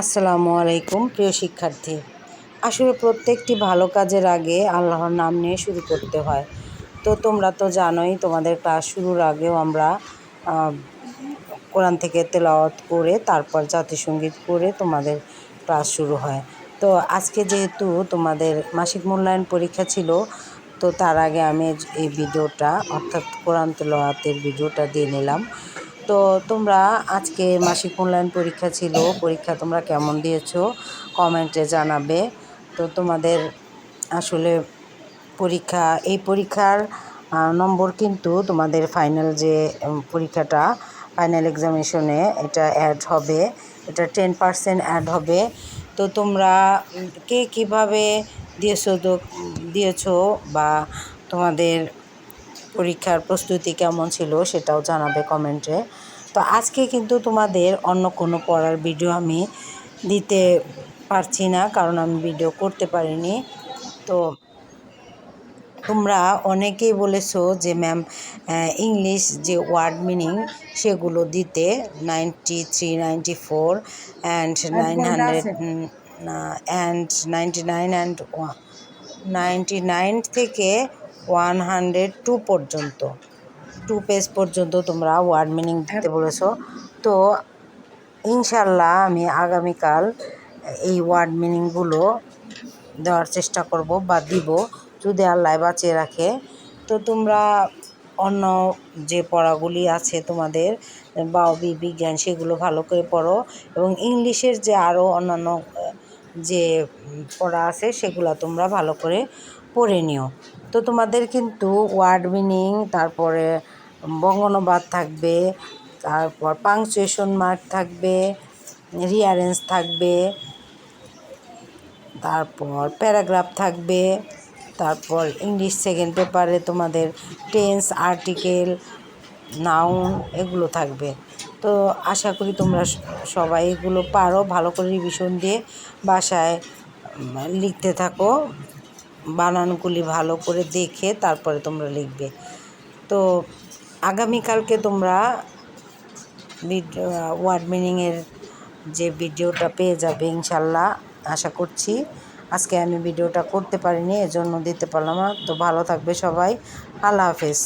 আসসালামু আলাইকুম, প্রিয় শিক্ষার্থী। আসলে প্রত্যেকটি ভালো কাজের আগে আল্লাহর নাম নিয়ে শুরু করতে হয়। তো তোমরা তো জানোই, তোমাদের ক্লাস শুরুর আগেও আমরা কোরআন থেকে তেলাওয়াত করে, তারপর জাতিসঙ্গীত করে তোমাদের ক্লাস শুরু হয়। তো আজকে যেহেতু তোমাদের মাসিক মূল্যায়ন পরীক্ষা ছিল, তো তার আগে আমি এই ভিডিওটা, অর্থাৎ কোরআন তেলাওয়াতের ভিডিওটা দিয়ে নিলাম। তো তোমরা আজকে মাসিক মূল্যায়ন পরীক্ষা ছিল, পরীক্ষা তোমরা কেমন দিয়েছ কমেন্টে জানাবে। তো তোমাদের আসলে পরীক্ষা, এই পরীক্ষার নম্বর কিন্তু তোমাদের ফাইনাল যে পরীক্ষাটা ফাইনাল এক্সামিনেশনে এটা অ্যাড হবে। এটা টেন পার্সেন্ট অ্যাড হবে। তো তোমরা কে কীভাবে দিয়েছ দিয়েছ বা তোমাদের পরীক্ষার প্রস্তুতি কেমন ছিল সেটাও জানাবে কমেন্টে। তো আজকে কিন্তু তোমাদের অন্য কোনো পড়ার ভিডিও আমি দিতে পারছি না কারণ আমি ভিডিও করতে পারিনি। তো তোমরা অনেকেই বলেছ যে ম্যাম ইংলিশ যে ওয়ার্ড মিনিং সেগুলো দিতে ninety three ninety four and nine hundred and ninety nine and ninety nine থেকে ওয়ান হান্ড্রেড টু পর্যন্ত। টু পেজ পর্যন্ত তোমরা ওয়ার্ড মিনিং দিতে বলেছ। তো ইনশাল্লাহ আমি আগামীকাল এই ওয়ার্ড মিনিংগুলো দেওয়ার চেষ্টা করব বা দিব, যদি আল্লাহ বাঁচিয়ে রাখে। তো তোমরা অন্য যে পড়াগুলি আছে তোমাদের বা বিজ্ঞান সেগুলো ভালো করে পড়ো এবং ইংলিশের যে আরও অন্যান্য যে পড়া আছে সেগুলো তোমরা ভালো করে পড়ে নিও। তো তোমাদের কিন্তু ওয়ার্ড মিনিং তারপরে বঙ্গনবাদ থাকবে, তারপর পাংচুয়েশন মার্ক থাকবে রিয়ারেন্স থাকবে, তারপর প্যারাগ্রাফ থাকবে, তারপর ইংলিশ সেকেন্ড পেপারে তোমাদের টেন্স, আর্টিকেল, নাউন এগুলো থাকবে। তো আশা করি তোমরা সবাই এগুলো পারো, ভালো করে রিভিশন দিয়ে বাসায় লিখতে থাকো। বানানগুলি ভালো করে দেখে তারপরে তোমরা লিখবে। তো আগামীকালকে তোমরা ওয়ার্ড মিনিংয়ের যে ভিডিওটা পেয়ে যাবে ইনশাল্লাহ, আশা করছি। আজকে আমি ভিডিওটা করতে পারিনি, এজন্য দিতে পারলাম না। তো ভালো থাকবে সবাই। আল্লাহ হাফেজ।